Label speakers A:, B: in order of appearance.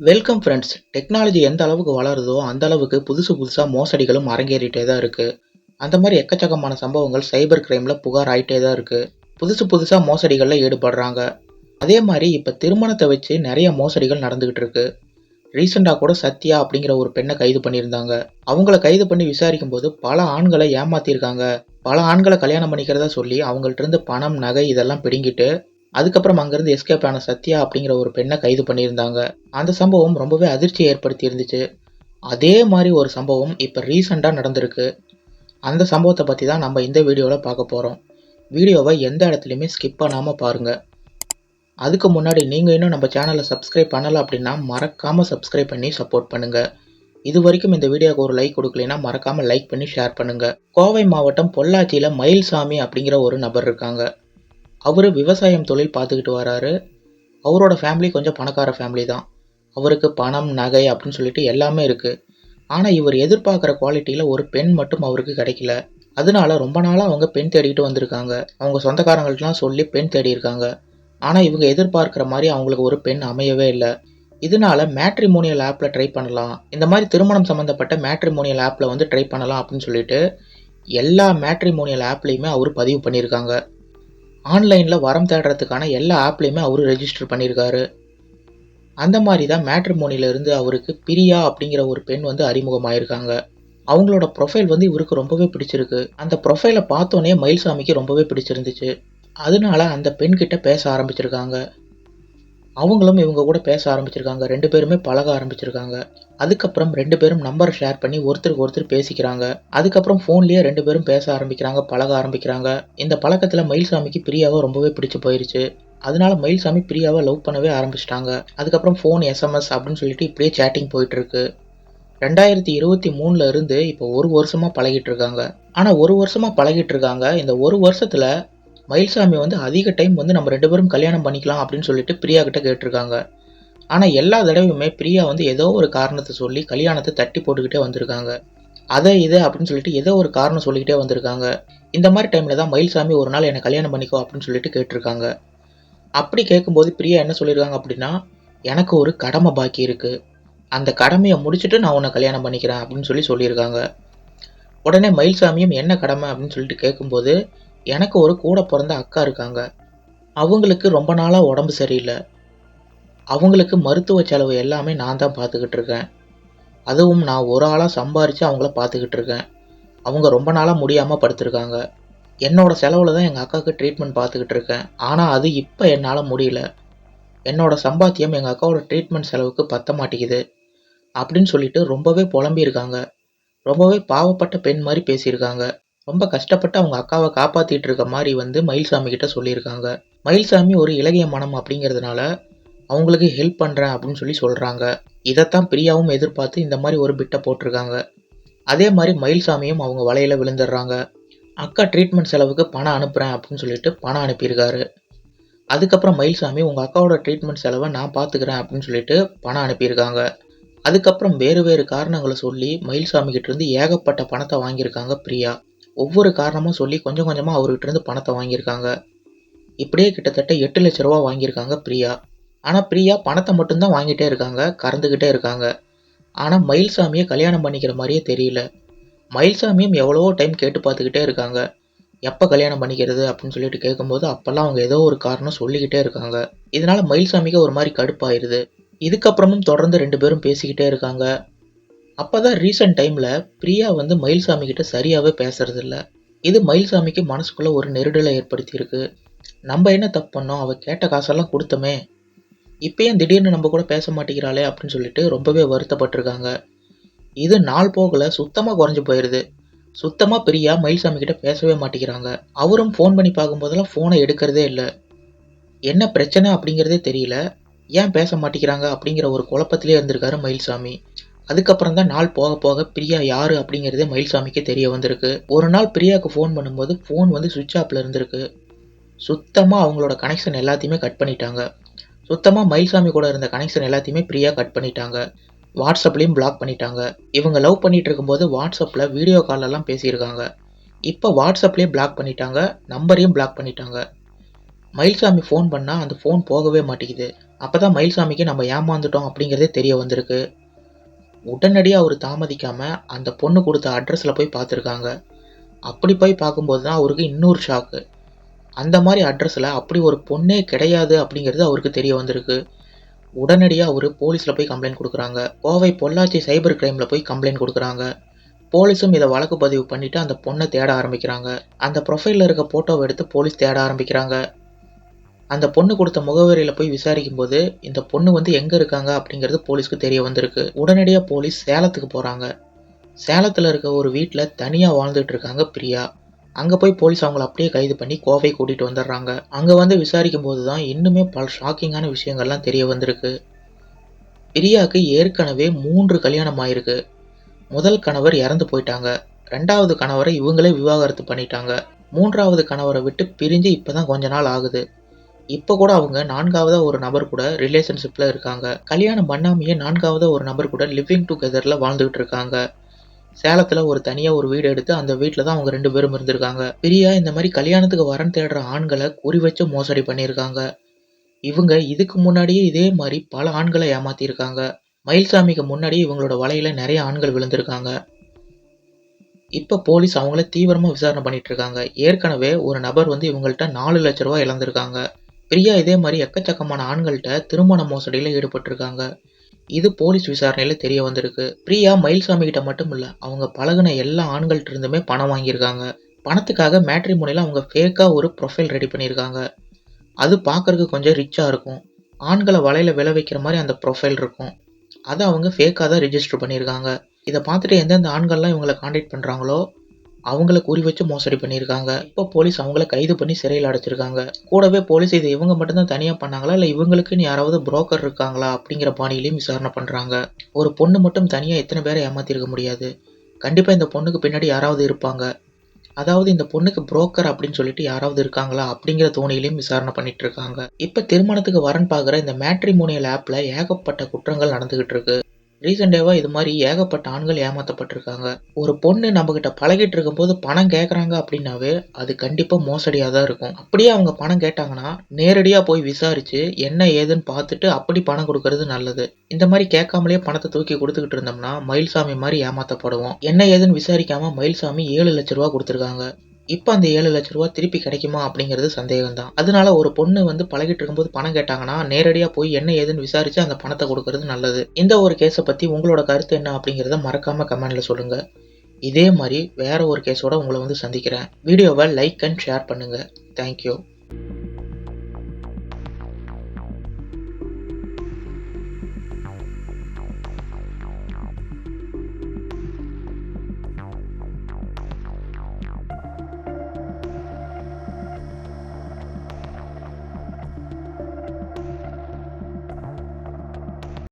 A: Welcome friends technology எந்த அளவுக்கு வளருதோ அந்த அளவுக்கு புதுசு புதுசாக மோசடிகளும் அரங்கேறிட்டே தான் இருக்குது அந்த மாதிரி எக்கச்சக்கமான சம்பவங்கள் சைபர் கிரைமில் புகார் ஆகிட்டே தான் இருக்குது புதுசு புதுசாக மோசடிகளில் ஈடுபடுறாங்க. அதே மாதிரி இப்போ திருமணத்தை வச்சு நிறைய மோசடிகள் நடந்துக்கிட்டு இருக்கு. ரீசெண்டாக கூட சத்யா அப்படிங்கிற ஒரு பெண்ணை கைது பண்ணியிருந்தாங்க. அவங்கள கைது பண்ணி விசாரிக்கும் போது பல ஆண்களை ஏமாத்திருக்காங்க பல ஆண்களை கல்யாணம் பண்ணிக்கிறதா சொல்லி அவங்கள்ட்ட இருந்து பணம் நகை இதெல்லாம் பிடுங்கிட்டு அதுக்கப்புறம் அங்கேருந்து எஸ்கேப் ஆன சத்யா அப்படிங்கிற ஒரு பெண்ணை கைது பண்ணியிருந்தாங்க. அந்த சம்பவம் ரொம்பவே அதிர்ச்சியை ஏற்படுத்தி இருந்துச்சு அதே மாதிரி ஒரு சம்பவம் இப்போ ரீசெண்டாக நடந்திருக்கு. அந்த சம்பவத்தை பற்றி தான் நம்ம இந்த வீடியோவில் பார்க்க போகிறோம் வீடியோவை எந்த இடத்துலையுமே ஸ்கிப் பண்ணாமல் பாருங்கள் அதுக்கு முன்னாடி நீங்கள் இன்னும் நம்ம சேனலை சப்ஸ்கிரைப் பண்ணலை அப்படின்னா மறக்காமல் சப்ஸ்கிரைப் பண்ணி சப்போர்ட் பண்ணுங்கள் இது வரைக்கும் இந்த வீடியோக்கு ஒரு லைக் கொடுக்கலைன்னா மறக்காமல் லைக் பண்ணி ஷேர் பண்ணுங்கள் கோவை மாவட்டம் பொள்ளாச்சியில் மயில்சாமி அப்படிங்கிற ஒரு நபர் இருக்காங்க. அவர் விவசாயம் தொழில் பார்த்துக்கிட்டு வராரு. அவரோட ஃபேமிலி கொஞ்சம் பணக்கார ஃபேமிலி தான். அவருக்கு பணம் நகை அப்படின்னு சொல்லிட்டு எல்லாமே இருக்குது ஆனால் இவர் எதிர்பார்க்குற குவாலிட்டியில் ஒரு பெண் மட்டும் அவருக்கு கிடைக்கல. அதனால ரொம்ப நாளாக அவங்க பெண் தேடிக்கிட்டு வந்திருக்காங்க. அவங்க சொந்தக்காரங்கள்ட்டலாம் சொல்லி பெண் தேடி இருக்காங்க ஆனால் இவங்க எதிர்பார்க்குற மாதிரி அவங்களுக்கு ஒரு பெண் அமையவே இல்லை. இதனால மேட்ரிமோனியல் ஆப்பில் ட்ரை பண்ணலாம். இந்த மாதிரி திருமணம் சம்மந்தப்பட்ட மேட்ரிமோனியல் ஆப்பில் வந்து ட்ரை பண்ணலாம் அப்படின்னு சொல்லிட்டு எல்லா மேட்ரிமோனியல் ஆப்லேயுமே அவர் பதிவு பண்ணியிருக்காங்க. ஆன்லைனில் வரம் தேடுறதுக்கான எல்லா ஆப்லேயுமே அவர் ரெஜிஸ்டர் பண்ணியிருக்காரு அந்த மாதிரி தான் மேட்ரிமோனியிலிருந்து அவருக்கு பிரியா அப்படிங்கிற ஒரு பெண் வந்து அறிமுகமாயிருக்காங்க. அவங்களோட ப்ரொஃபைல் வந்து இவருக்கு ரொம்பவே பிடிச்சிருக்கு. அந்த ப்ரொஃபைலை பார்த்தோன்னே மயில்சாமிக்கு ரொம்பவே பிடிச்சிருந்துச்சு. அதனால அந்த பெண்கிட்ட பேச ஆரம்பிச்சிருக்காங்க. அவங்களும் இவங்க கூட பேச ஆரம்பிச்சிருக்காங்க. ரெண்டு பேருமே பழக ஆரம்பிச்சிருக்காங்க. அதுக்கப்புறம் ரெண்டு பேரும் நம்பர் ஷேர் பண்ணி ஒருத்தருக்கு ஒருத்தர் பேசிக்கிறாங்க. அதுக்கப்புறம் ஃபோன்லேயே ரெண்டு பேரும் பேச ஆரம்பிக்கிறாங்க பழக ஆரம்பிக்கிறாங்க. இந்த பழக்கத்தில் மயில்சாமிக்கு பிரியாவை ரொம்பவே பிடிச்சு போயிருச்சு. அதனால மயில்சாமி பிரியாவை லவ் பண்ணவே ஆரம்பிச்சிட்டாங்க. அதுக்கப்புறம் ஃபோன் எஸ்எம்எஸ் அப்படின்னு சொல்லிட்டு இப்படியே சேட்டிங் போயிட்டு இருக்கு ரெண்டாயிரத்தி இருபத்தி மூணுல இருந்து இப்போ ஒரு வருஷமா பழகிட்டு இருக்காங்க ஆனா ஒரு வருஷமா பழகிட்டு இருக்காங்க இந்த ஒரு வருஷத்துல மயில்சாமி வந்து அதிக டைம் வந்து நம்ம ரெண்டு பேரும் கல்யாணம் பண்ணிக்கலாம் அப்படின்னு சொல்லிட்டு பிரியா கிட்ட கேட்டிருக்காங்க. ஆனால் எல்லா தடவையுமே பிரியா வந்து ஏதோ ஒரு காரணத்தை சொல்லி கல்யாணத்தை தட்டி போட்டுக்கிட்டே வந்திருக்காங்க. அதை இதை அப்படின்னு சொல்லிட்டு ஏதோ ஒரு காரணம் சொல்லிக்கிட்டே வந்திருக்காங்க. இந்த மாதிரி டைமில் தான் மயில்சாமி ஒரு நாள் என்னை கல்யாணம் பண்ணிக்கோ அப்படின்னு சொல்லிட்டு கேட்டிருக்காங்க. அப்படி கேட்கும்போது பிரியா என்ன சொல்லியிருக்காங்க அப்படின்னா எனக்கு ஒரு கடமை பாக்கி இருக்குது அந்த கடமையை முடிச்சுட்டு நான் உன்னை கல்யாணம் பண்ணிக்கிறேன் அப்படின்னு சொல்லி சொல்லியிருக்காங்க. உடனே மயில்சாமியும் என்ன கடமை? அப்படின்னு சொல்லிட்டு கேட்கும்போது எனக்கு ஒரு கூட பிறந்த அக்கா இருக்காங்க. அவங்களுக்கு ரொம்ப நாளாக உடம்பு சரியில்லை. அவங்களுக்கு மருத்துவ செலவு எல்லாமே நான் தான் பார்த்துக்கிட்டு இருக்கேன். அதுவும் நான் ஒரு ஆளாக சம்பாரித்து அவங்கள பார்த்துக்கிட்டு இருக்கேன். அவங்க ரொம்ப நாளாக முடியாமல் படுத்திருக்காங்க. என்னோடய செலவில் தான் எங்கள் அக்காவுக்கு ட்ரீட்மெண்ட் பார்த்துக்கிட்டு இருக்கேன். ஆனால் அது இப்போ என்னால் முடியல. என்னோடய சம்பாத்தியம் எங்கள் அக்காவோட ட்ரீட்மெண்ட் செலவுக்கு பத்த மாட்டேங்குது. அப்படின்னு சொல்லிட்டு ரொம்பவே புலம்பியிருக்காங்க. ரொம்பவே பாவப்பட்ட பெண் மாதிரி பேசியிருக்காங்க. ரொம்ப கஷ்டப்பட்டு அவங்க அக்காவை காப்பாற்றிட்டு இருக்க மாதிரி வந்து மயில்சாமி கிட்ட சொல்லியிருக்காங்க. மயில்சாமி ஒரு இலகிய மனம் அப்படிங்கிறதுனால அவங்களுக்கு ஹெல்ப் பண்ணுறேன் அப்படின்னு சொல்லி சொல்கிறாங்க இதைத்தான் பிரியாவும் எதிர்பார்த்து இந்த மாதிரி ஒரு பிட்டை போட்டிருக்காங்க. அதே மாதிரி மயில்சாமியும் அவங்க வலையில் விழுந்துடுறாங்க. அக்கா ட்ரீட்மெண்ட் செலவுக்கு பணம் அனுப்புகிறேன் அப்படின்னு சொல்லிட்டு பணம் அனுப்பியிருக்காரு. அதுக்கப்புறம் மயில்சாமி உங்கள் அக்காவோட ட்ரீட்மெண்ட் செலவை நான் பார்த்துக்கிறேன் அப்படின்னு சொல்லிட்டு பணம் அனுப்பியிருக்காங்க. அதுக்கப்புறம் வேறு வேறு காரணங்களை சொல்லி மயில்சாமி கிட்டேருந்து ஏகப்பட்ட பணத்தை வாங்கியிருக்காங்க பிரியா. ஒவ்வொரு காரணமும் சொல்லி கொஞ்சம் கொஞ்சமாக அவர்கிட்ட இருந்து பணத்தை வாங்கியிருக்காங்க. இப்படியே கிட்டத்தட்ட எட்டு லட்ச ரூபா வாங்கியிருக்காங்க பிரியா. ஆனால் பிரியா பணத்தை மட்டும்தான் வாங்கிட்டே இருக்காங்க கறந்துக்கிட்டே இருக்காங்க. ஆனால் மயில்சாமியை கல்யாணம் பண்ணிக்கிற மாதிரியே தெரியல. மயில்சாமியும் எவ்வளவோ டைம் கேட்டு பார்த்துக்கிட்டே இருக்காங்க. எப்போ கல்யாணம் பண்ணிக்கிறது அப்படின்னு சொல்லிட்டு கேட்கும்போது அப்போல்லாம் அவங்க ஏதோ ஒரு காரணம் சொல்லிக்கிட்டே இருக்காங்க. இதனால மயில்சாமிக்கு ஒரு மாதிரி கடுப்பாயிருது. இதுக்கப்புறமும் தொடர்ந்து ரெண்டு பேரும் பேசிக்கிட்டே இருக்காங்க. அப்போ தான் ரீசெண்ட் டைமில் பிரியா வந்து மயில்சாமி கிட்ட சரியாகவே பேசுறதில்ல. இது மயில்சாமிக்கு மனசுக்குள்ளே ஒரு நெருடலை ஏற்படுத்தியிருக்கு. நம்ம என்ன தப்பு பண்ணோம்? அவள் கேட்ட காசெல்லாம் கொடுத்தோமே. இப்போயும் திடீர்னு நம்ம கூட பேச மாட்டேங்கிறாளே அப்படின்னு சொல்லிட்டு ரொம்பவே வருத்தப்பட்டிருக்காங்க. இது நாள் போகல சுத்தமாக குறைஞ்சு போயிடுது சுத்தமாக பிரியா மயில்சாமி கிட்ட பேசவே மாட்டேங்கிறாங்க. அவரும் ஃபோன் பண்ணி பார்க்கும்போதெல்லாம் ஃபோனை எடுக்கிறதே இல்லை. என்ன பிரச்சனை அப்படிங்கிறதே தெரியல. ஏன் பேச மாட்டேங்கிறாங்க அப்படிங்கிற ஒரு குழப்பத்திலே இருந்திருக்காரு மயில்சாமி. அதுக்கப்புறம் தான் நாள் போக போக பிரியா யாரு அப்படிங்கிறதே மயில்சாமிக்கு தெரிய வந்திருக்கு. ஒரு நாள் பிரியாவுக்கு ஃபோன் பண்ணும்போது ஃபோன் வந்து சுவிட்ச் ஆஃப்ல இருந்திருக்கு. சுத்தமாக அவங்களோட கனெக்ஷன் எல்லாத்தையுமே கட் பண்ணிட்டாங்க. சுத்தமாக மயில்சாமி கூட இருந்த கனெக்ஷன் எல்லாத்தையுமே பிரியா கட் பண்ணிட்டாங்க. வாட்ஸ்அப்லேயும் பிளாக் பண்ணிட்டாங்க. இவங்க லவ் பண்ணிட்டு இருக்கும்போது வாட்ஸ்அப்பில் வீடியோ காலெல்லாம் பேசியிருக்காங்க. இப்போ வாட்ஸ்அப்லேயே பிளாக் பண்ணிட்டாங்க. நம்பரையும் பிளாக் பண்ணிட்டாங்க. மயில்சாமி ஃபோன் பண்ணால் அந்த ஃபோன் போகவே மாட்டேங்குது. அப்போ தான் மயில்சாமிக்கு நம்ம ஏமாந்துட்டோம் அப்படிங்கிறதே தெரிய வந்திருக்கு. உடனடியாக அவர் தாமதிக்காமல் அந்த பொண்ணு கொடுத்த அட்ரஸில் போய் பார்த்துருக்காங்க. அப்படி போய் பார்க்கும்போது தான் அவருக்கு இன்னொரு ஷாக்கு அந்த மாதிரி அட்ரஸில் அப்படி ஒரு பொண்ணே கிடையாது அப்படிங்கிறது அவருக்கு தெரிய வந்திருக்கு. உடனடியாக அவர் போலீஸில் போய் கம்ப்ளைண்ட் கொடுக்குறாங்க. கோவை பொள்ளாச்சி சைபர் கிரைமில் போய் கம்ப்ளைண்ட் கொடுக்குறாங்க. போலீஸும் இதை வழக்கு பதிவு பண்ணிவிட்டு அந்த பொண்ணை தேட ஆரம்பிக்கிறாங்க. அந்த ப்ரொஃபைலில் இருக்க ஃபோட்டோவை எடுத்து போலீஸ் தேட ஆரம்பிக்கிறாங்க. அந்த பொண்ணு கொடுத்த முகவரியில் போய் விசாரிக்கும் போது இந்த பொண்ணு வந்து எங்கே இருக்காங்க அப்படிங்கிறது போலீஸ்க்கு தெரிய வந்திருக்கு. உடனடியாக போலீஸ் சேலத்துக்கு போகிறாங்க சேலத்தில் இருக்க ஒரு வீட்டில் தனியாக வாழ்ந்துட்டு இருக்காங்க பிரியா. அங்கே போய் போலீஸ் அவங்கள அப்படியே கைது பண்ணி கோவை கூட்டிகிட்டு வந்துடுறாங்க. அங்கே வந்து விசாரிக்கும் போது தான் இன்னுமே பல ஷாக்கிங்கான விஷயங்கள்லாம் தெரிய வந்திருக்கு. பிரியாவுக்கு ஏற்கனவே மூன்று கல்யாணம் ஆயிருக்கு. முதல் கணவர் இறந்து போயிட்டாங்க. ரெண்டாவது கணவரை இவங்களே விவாகரத்து பண்ணிட்டாங்க. மூன்றாவது கணவரை விட்டு பிரிஞ்சு இப்போதான் கொஞ்ச நாள் ஆகுது. இப்போ கூட அவங்க நான்காவதா ஒரு நபர் கூட ரிலேஷன்ஷிப்பில் இருக்காங்க. கல்யாணம் பண்ணாமையே நான்காவதா ஒரு நபர் கூட லிவிங் டுகெதரில் வாழ்ந்துகிட்டு இருக்காங்க. சேலத்தில் ஒரு தனியாக ஒரு வீடு எடுத்து அந்த வீட்டில் தான் அவங்க ரெண்டு பேரும் இருந்திருக்காங்க. பிரியா இந்த மாதிரி கல்யாணத்துக்கு வரன் தேடுற ஆண்களை குறி வச்சு மோசடி பண்ணியிருக்காங்க. இவங்க இதுக்கு முன்னாடியே இதே மாதிரி பல ஆண்களை ஏமாத்தியிருக்காங்க. மயில்சாமிக்கு முன்னாடி இவங்களோட வலையில நிறைய ஆண்கள் விழுந்திருக்காங்க. இப்போ போலீஸ் அவங்கள தீவிரமாக விசாரணை பண்ணிட்டு இருக்காங்க. ஏற்கனவே ஒரு நபர் வந்து இவங்கள்ட்ட நாலு லட்ச ரூபா இழந்திருக்காங்க. பிரியா இதே மாதிரி எக்கச்சக்கமான ஆண்கள்கிட்ட திருமண மோசடியில் ஈடுபட்டிருக்காங்க. இது போலீஸ் விசாரணையில் தெரிய வந்திருக்கு. பிரியா மயில்சாமி கிட்ட மட்டும் இல்லை அவங்க பழகுன எல்லா ஆண்கள்ட்ட இருந்துமே பணம் வாங்கியிருக்காங்க. பணத்துக்காக மேட்ரிமோனியில் அவங்க ஃபேக்காக ஒரு ப்ரொஃபைல் ரெடி பண்ணியிருக்காங்க. அது பார்க்குறதுக்கு கொஞ்சம் ரிச்சாக இருக்கும். ஆண்களை வலையில் விளை வைக்கிற மாதிரி அந்த ப்ரொஃபைல் இருக்கும். அதை அவங்க ஃபேக்காக தான் ரிஜிஸ்டர் பண்ணியிருக்காங்க. இதை பார்த்துட்டு எந்தெந்த ஆண்கள்லாம் இவங்களை காண்டாக்ட் பண்ணுறாங்களோ அவங்கள குறி வச்சு மோசடி பண்ணியிருக்காங்க. இப்போ போலீஸ் அவங்கள கைது பண்ணி சிறையில் அடைச்சிருக்காங்க. கூடவே போலீஸ் இதை இவங்க மட்டும்தான் தனியாக பண்ணாங்களா? இல்லை இவங்களுக்குன்னு யாராவது புரோக்கர் இருக்காங்களா? அப்படிங்கிற பாணியிலையும் விசாரணை பண்ணுறாங்க ஒரு பொண்ணு மட்டும் தனியாக எத்தனை பேரை ஏமாத்திருக்க முடியாது. கண்டிப்பாக இந்த பொண்ணுக்கு பின்னாடி யாராவது இருப்பாங்க. அதாவது இந்த பொண்ணுக்கு புரோக்கர் அப்படின்னு சொல்லிட்டு யாராவது இருக்காங்களா? அப்படிங்கிற தோணியிலையும் விசாரணை பண்ணிட்டு இருக்காங்க. இப்போ திருமணத்துக்கு வரன் பார்க்குற இந்த மேட்ரிமோனியல் ஆப்பில் ஏகப்பட்ட குற்றங்கள் நடந்துகிட்டு இருக்கு. ரீசெண்ட் இது மாதிரி ஏகப்பட்ட ஆண்கள் ஏமாற்றப்பட்டிருக்காங்க ஒரு பொண்ணு நம்மக்கிட்ட பழகிட்டு இருக்கும்போது பணம் கேட்குறாங்க அப்படின்னாவே அது கண்டிப்பாக மோசடியாக தான் இருக்கும். அப்படியே அவங்க பணம் கேட்டாங்கன்னா நேரடியாக போய் விசாரித்து என்ன ஏதுன்னு பார்த்துட்டு அப்படி பணம் கொடுக்கறது நல்லது. இந்த மாதிரி கேட்காமலே பணத்தை தூக்கி கொடுத்துக்கிட்டு இருந்தோம்னா மயில்சாமி மாதிரி ஏமாற்றப்படுவோம் என்ன ஏதுன்னு விசாரிக்காம மயில்சாமி ஏழு லட்ச ரூபா கொடுத்துருக்காங்க. இப்போ அந்த ஏழு லட்ச ரூபா திருப்பி கிடைக்குமா அப்படிங்கிறது சந்தேகம் தான் அதனால ஒரு பொண்ணு வந்து பழகிட்டு இருக்கும்போது பணம் கேட்டாங்கன்னா நேரடியாக போய் என்ன ஏதுன்னு விசாரிச்சு அந்த பணத்தை கொடுக்கறது நல்லது. இந்த ஒரு கேஸை பற்றி உங்களோட கருத்து என்ன அப்படிங்கிறத மறக்காம கமெண்ட்ல சொல்லுங்க. இதே மாதிரி வேற ஒரு கேஸோட உங்களை வந்து சந்திக்கிறேன். வீடியோவை லைக் அண்ட் ஷேர் பண்ணுங்க. Thank you